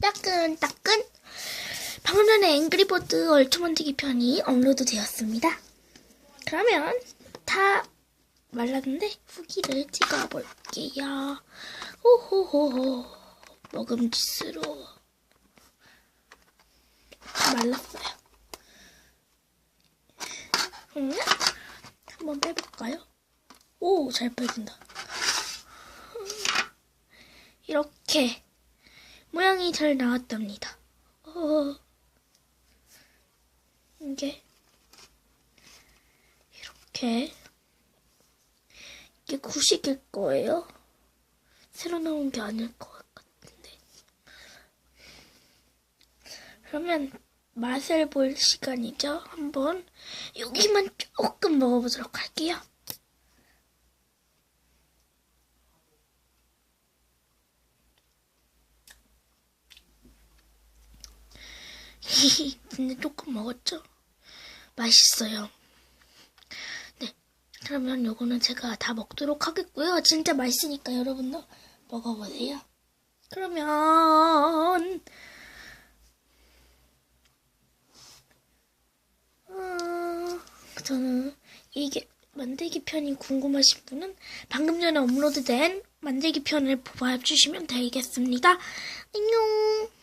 따끈따끈 방금 전에 앵그리버드 얼추 만들기 편이 업로드 되었습니다. 그러면 다 말랐는데 후기를 찍어볼게요. 호호호호 먹음직스러워 말랐어요. 그러면 한번 빼볼까요? 오, 잘 빼진다. 이렇게 모양이 잘 나왔답니다. 어, 이게 이렇게 이게 구식일 거예요. 새로 나온 게 아닐 것 같은데. 그러면 맛을 볼 시간이죠. 한번 여기만 조금 먹어보도록 할게요. 근데 조금 먹었죠? 맛있어요. 네. 그러면 요거는 제가 다 먹도록 하겠고요. 진짜 맛있으니까 여러분도 먹어보세요. 그러면, 어, 저는 이게 만들기 편이 궁금하신 분은 방금 전에 업로드된 만들기 편을 봐주시면 되겠습니다. 안녕!